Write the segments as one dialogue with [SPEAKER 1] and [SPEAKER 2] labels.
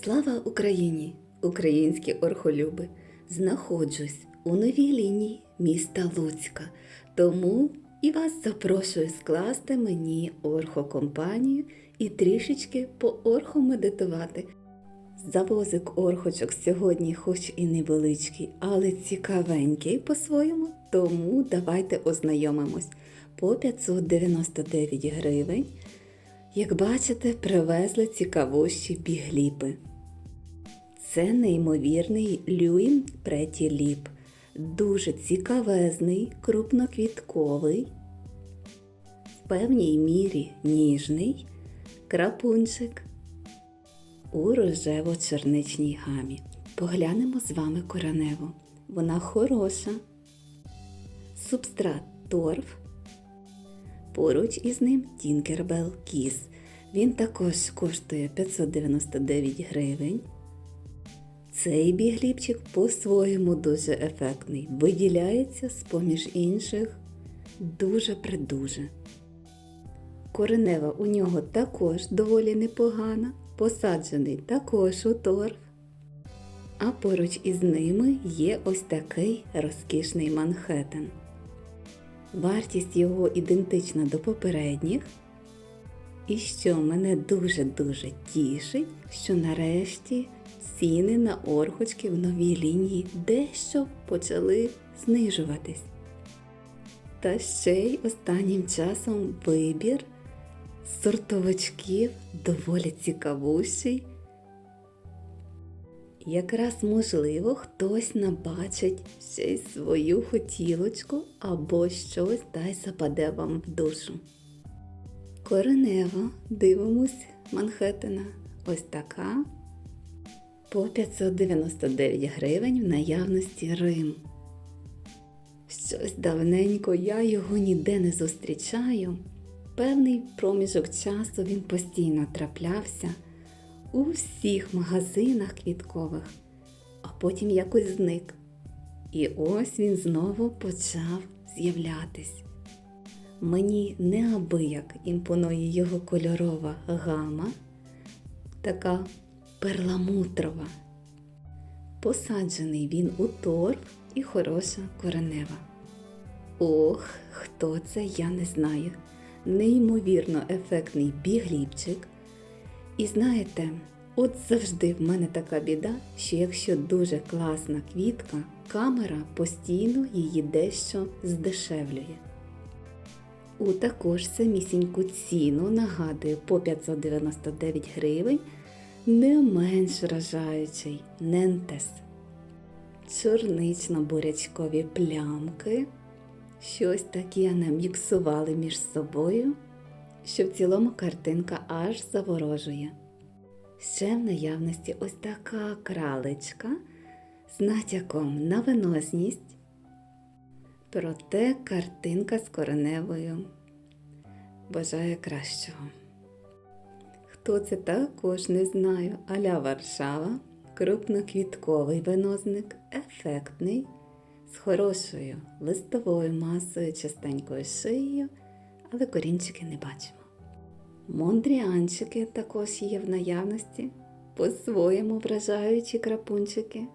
[SPEAKER 1] Слава Україні! Українські орхолюби! Знаходжусь у новій лінії міста Луцька, тому і вас запрошую скласти мені орхокомпанію і трішечки поорхомедитувати. Завозик орхочок сьогодні, хоч і невеличкий, але цікавенький по-своєму, тому давайте ознайомимось. По 599 гривень. Як бачите, привезли цікавущі бігліпи. Це неймовірний люїн преті ліп. Дуже цікавезний, крупноквітковий, в певній мірі ніжний крапунчик у рожево-черничній гамі. Поглянемо з вами короневу. Вона хороша. Субстрат торф. Поруч із ним Tinkerbell Kiss. Він також коштує 599 гривень. Цей бігліпчик по-своєму дуже ефектний. Виділяється з-поміж інших дуже-придуже. Коренева у нього також доволі непогана, посаджений також у торф. А поруч із ними є ось такий розкішний Манхеттен. Вартість його ідентична до попередніх. І що мене дуже-дуже тішить, що нарешті ціни на орхочки в новій лінії дещо почали знижуватись. Та ще й останнім часом вибір сортовичків доволі цікавущий. Якраз можливо хтось набачить ще й свою хотілочку або щось дай западе вам в душу. Коренева, дивимось Манхеттена. Ось така. По 599 гривень в наявності Рим. Щось давненько я його ніде не зустрічаю. Певний проміжок часу він постійно траплявся у всіх магазинах квіткових, а потім якось зник. І ось він знову почав з'являтись. Мені неабияк імпонує його кольорова гама, така перламутрова. Посаджений він у торф і хороша коренева. Ох, хто це, я не знаю. Неймовірно ефектний бігліпчик. І знаєте, от завжди в мене така біда, що якщо дуже класна квітка, камера постійно її дещо здешевлює. У також самісіньку ціну, нагадую, по 599 гривень не менш вражаючий нентес. Чорнично-бурячкові плямки. Щось таке наміксували між собою, що в цілому картинка аж заворожує. Ще в наявності ось така кралечка з натяком на виносність. Проте картинка з кореневою бажає кращого. Хто це також не знаю, аля Варшава, крупноквітковий винозник, ефектний, з хорошою листовою масою, частенькою шиєю, але корінчики не бачимо. Мондріанчики також є в наявності, по-своєму вражаючі крапунчики.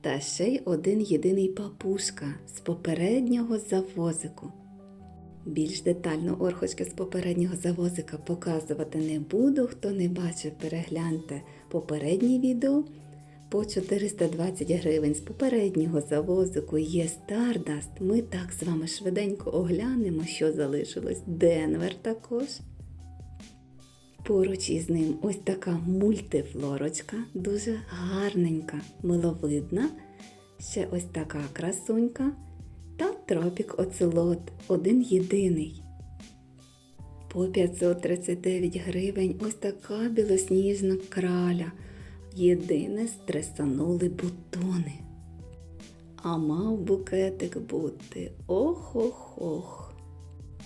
[SPEAKER 1] Та ще й один єдиний папушка з попереднього завозику. Більш детально орхочки з попереднього завозика показувати не буду. Хто не бачив, перегляньте попереднє відео. По 420 гривень з попереднього завозику є Stardust. Ми так з вами швиденько оглянемо, що залишилось. Денвер також. Поруч із ним ось така мультифлорочка, дуже гарненька, миловидна. Ще ось така красунька. Та тропік оцелот один єдиний. По 539 гривень ось така білосніжна краля. Єдине стресанули бутони. А мав букетик бути ох-ох-ох.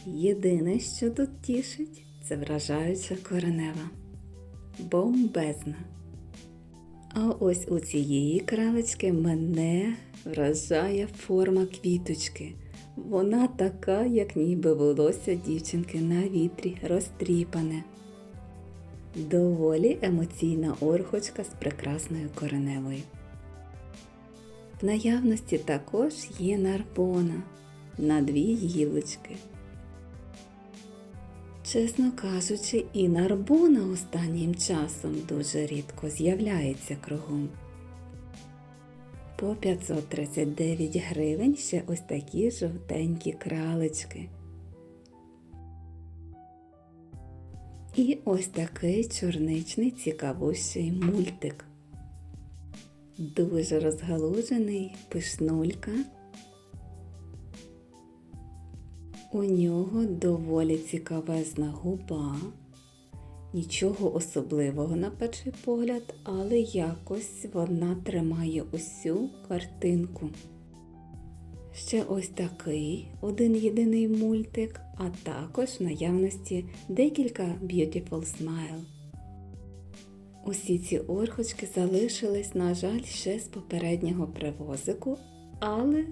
[SPEAKER 1] Єдине, що тут тішить, це вражаюча коренева. Бомбезна. А ось у цієї кралечки мене вражає форма квіточки. Вона така, як ніби волосся дівчинки на вітрі розтріпане. Доволі емоційна орхочка з прекрасною кореневою. В наявності також є нарбона на дві гілочки. Чесно кажучи, і нарбона останнім часом дуже рідко з'являється кругом. По 539 гривень ще ось такі жовтенькі кралечки. І ось такий чорничний цікавущий мультик. Дуже розгалужений пишнулька. У нього доволі цікавезна губа. Нічого особливого на перший погляд, але якось вона тримає усю картинку. Ще ось такий один єдиний мультик, а також в наявності декілька Beautiful Smile. Усі ці орхочки залишились, на жаль, ще з попереднього привозику, але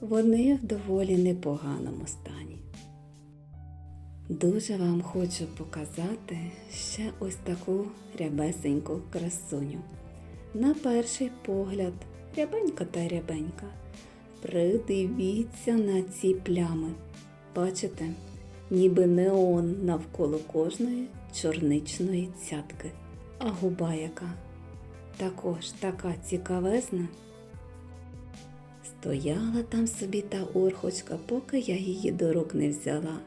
[SPEAKER 1] вони в доволі непоганому стані. Дуже вам хочу показати ще ось таку рябесеньку красуню. На перший погляд, рябенька та рябенька. Придивіться на ці плями. Бачите, ніби неон навколо кожної чорничної цятки. А губа яка також така цікавезна. Стояла там собі та орхочка, поки я її до рук не взяла,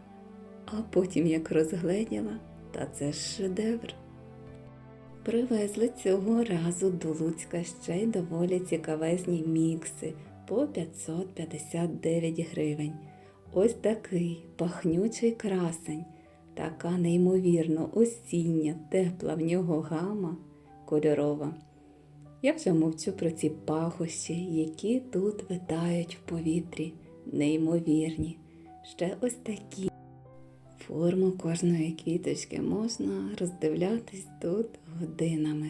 [SPEAKER 1] а потім як розгледіла, та це ж шедевр. Привезли цього разу до Луцька ще й доволі цікавезні мікси по 559 гривень. Ось такий пахнючий красень, така неймовірно осіння, тепла в нього гама кольорова. Я вже мовчу про ці пахощі, які тут витають в повітрі, неймовірні. Ще ось такі. Форму кожної квіточки можна роздивлятись тут годинами.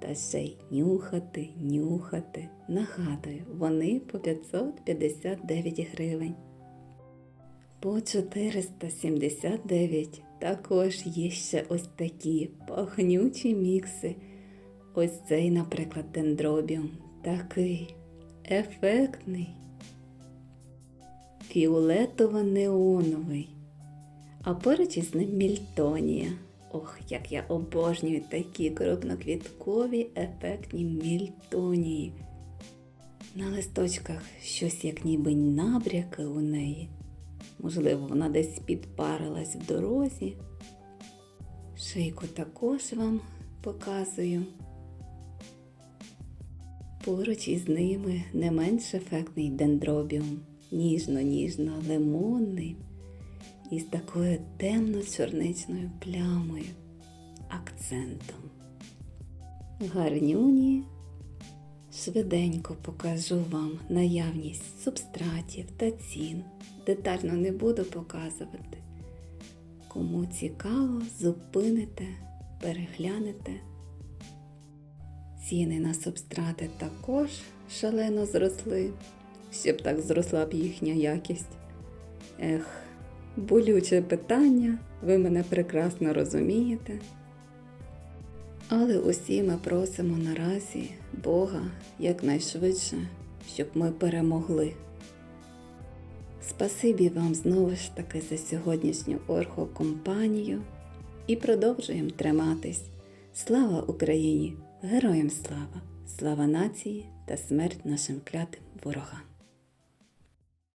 [SPEAKER 1] Та ще й нюхати, нюхати. Нагадую, вони по 559 гривень. По 479 також є ще ось такі пахнючі мікси. Ось цей, наприклад, дендробіум. Такий ефектний, фіолетово-неоновий. А поруч із ним мільтонія. Ох, як я обожнюю такі крупноквіткові ефектні мільтонії. На листочках щось як ніби набряки у неї. Можливо, вона десь підпарилась в дорозі. Шийку також вам показую. Поруч із ними не менш ефектний дендробіум, ніжно-ніжно-лимонний із такою темно-чорничною плямою, акцентом. Гарнюні швиденько покажу вам наявність субстратів та цін. Детально не буду показувати. Кому цікаво, зупините, переглянете. Ціни на субстрати також шалено зросли, щоб так зросла б їхня якість. Ех, болюче питання, ви мене прекрасно розумієте. Але усі ми просимо наразі Бога якнайшвидше, щоб ми перемогли. Спасибі вам знову ж таки за сьогоднішню орхокомпанію і продовжуємо триматись. Слава Україні! Героям слава! Слава нації та смерть нашим клятим ворогам!